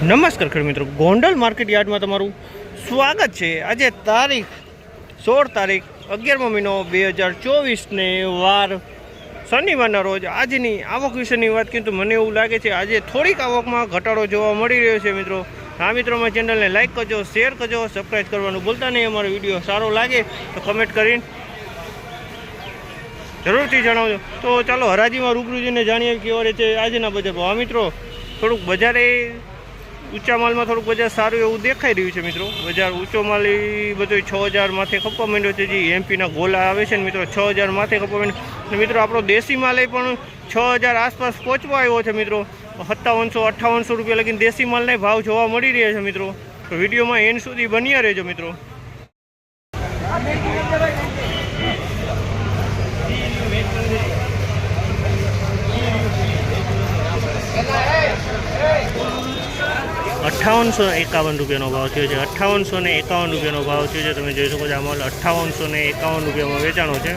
નમસ્કાર ખેડૂત મિત્રો. ગોંડલ માર્કેટ યાર્ડમાં તમારું સ્વાગત છે. આજે તારીખ સોળ તારીખ અગિયારમો મહિનો બે હજાર ચોવીસને વાર શનિવારના રોજ આજની આવક વિશેની વાત કરીએ તો મને એવું લાગે છે આજે થોડીક આવકમાં ઘટાડો જોવા મળી રહ્યો છે મિત્રો. આ મિત્રોમાં ચેનલને લાઇક કરજો શેર કરજો સબસ્ક્રાઈબ કરવાનું ભૂલતા નહીં. અમારો વીડિયો સારો લાગે તો કમેન્ટ કરીને જરૂરથી જણાવજો. તો ચાલો હરાજીમાં રૂબરૂ જઈને જાણીએ કેવા રીતે આજના બજાર ભાવ. મિત્રો, થોડુંક બજારે ઊંચા માલમાં થોડુંક બજાર સારું એવું દેખાઈ રહ્યું છે મિત્રો. બજાર ઊંચો માલ એ બધો છ હજાર માથે ખપવા માંડ્યો છે. જે એમપીના ગોલા આવે છે ને મિત્રો, છ હજાર માથે ખપવા માંડ્યો. મિત્રો, આપણો દેશી માલ એ પણ છ હજાર આસપાસ પહોંચવા આવ્યો છે મિત્રો. સત્તાવનસો, અઠ્ઠાવનસો રૂપિયા લગીને દેશી માલના ભાવ જોવા મળી રહ્યા છે મિત્રો. તો વિડીયોમાં એન્ડ સુધી બન્યા રહેજો મિત્રો. અઠ્ઠાવનસો એકાવન રૂપિયાનો ભાવ થયો છે. અઠ્ઠાવનસો ને એકાવન રૂપિયાનો ભાવ થયો છે. તમે જોઈ શકો છો આ માલ અઠ્ઠાવનસો ને એકાવન રૂપિયામાં વેચાણો છે.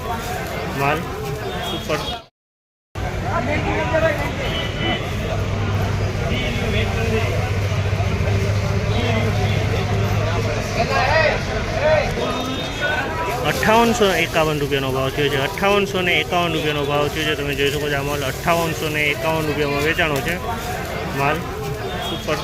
માલ ઉપર અઠ્ઠાવનસો એકાવન રૂપિયાનો ભાવ થયો છે. અઠ્ઠાવનસો ને એકાવન રૂપિયાનો ભાવ થયો છે. તમે જોઈ શકો છો આ માલ અઠ્ઠાવનસો ને એકાવન રૂપિયામાં વેચાણો છે. માલ ઉપર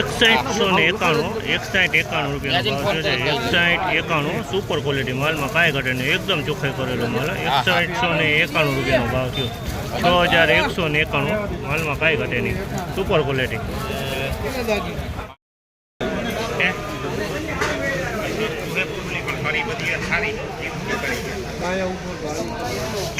એકસાઠસો ને એકાણું, એકસાઠ એકાણું રૂપિયાનો ભાવ છે એકસાઠ એકાણું સુપર ક્વોલિટી માલમાં કાંઈ ઘટે નહીં, એકદમ ચોખ્ખાઈ કરેલો માલ. એકસાઠસો ને એકાણું રૂપિયાનો ભાવ થયો. છ હજાર એકસો ને એકાણું, માલમાં કાંઈ ઘટે નહીં. સુપર ક્વોલિટી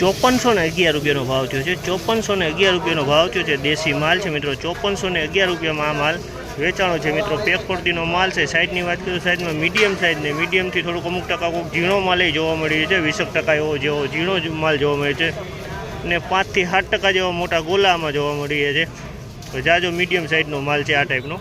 ચોપનસો ને અગિયાર રૂપિયાનો ભાવ થયો છે. ચોપનસો ને અગિયાર રૂપિયાનો ભાવ થયો છે. દેશી માલ છે મિત્રો. ચોપનસો ને અગિયાર રૂપિયામાં આ માલ વેચાણો છે મિત્રો. પેક પડતીનો માલ છે. સાઈઝની વાત કરું સાઈઝમાં મીડિયમ સાઈઝને મીડિયમથી થોડુંક અમુક ટકા કોઈક ઝીણો માલ જોવા મળી છે. વીસક ટકા એવો જેવો ઝીણો માલ જોવા મળે છે. અને પાંચથી સાત ટકા જેવા મોટા ગોલામાં જોવા મળીએ છે. તો જાજો મીડિયમ સાઈઝનો માલ છે આ ટાઈપનો.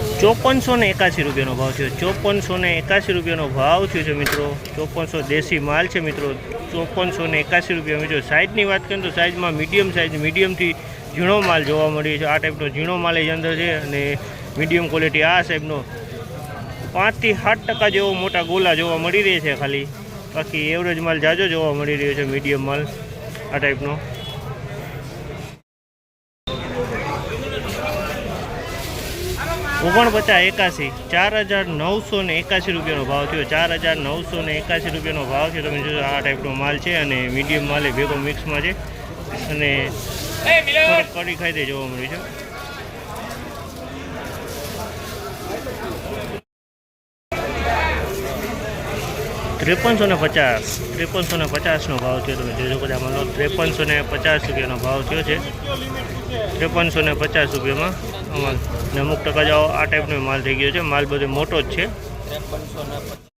ચોપનસો ને એકાસી રૂપિયાનો ભાવ થયો ચોપનસો ને એકાસી રૂપિયાનો ભાવ થયો છે મિત્રો. ચોપનસો દેશી માલ છે મિત્રો. ચોપનસો ને એકાસી રૂપિયા મિત્રો. સાઇઝની વાત કરીએ તો સાઇઝમાં મીડિયમ સાઇઝ મીડિયમથી ઝીણો માલ જોવા મળ્યો છે. આ ટાઈપનો ઝીણો માલ એ અંદર છે અને મીડિયમ ક્વોલિટી આ સાહેબનો પાંચથી સાત ટકા જેવો મોટા ગોલા જોવા મળી રહે છે ખાલી. બાકી એવરેજ માલ જાજો જોવા મળી રહ્યો છે મીડિયમ માલ આ ટાઈપનો. ઓગણપચાસ એકાસી ચાર હજાર નવસો ને એકાસી રૂપિયાનો ભાવ થયો. ચાર હજાર નવસો ને એકાસી રૂપિયાનો ભાવ છે. તમે જોશો આ ટાઈપનો માલ છે અને મીડિયમ માલ એ ભેગો મિક્સમાં છે. અને કડી ખાઈ જોવા મળ્યું છે. ત્રેપનસો ને પચાસ ત્રેપનસો ને પચાસનો ભાવ થયો. તમે જોઈ શકો છો આમાં ત્રેપનસો ને પચાસ રૂપિયાનો ભાવ થયો છે. ત્રેપનસો ને પચાસ રૂપિયામાં આમાં ને અમુક ટકા જાઓ આ ટાઈપનો માલ થઈ ગયો છે. માલ બધો મોટો જ છે.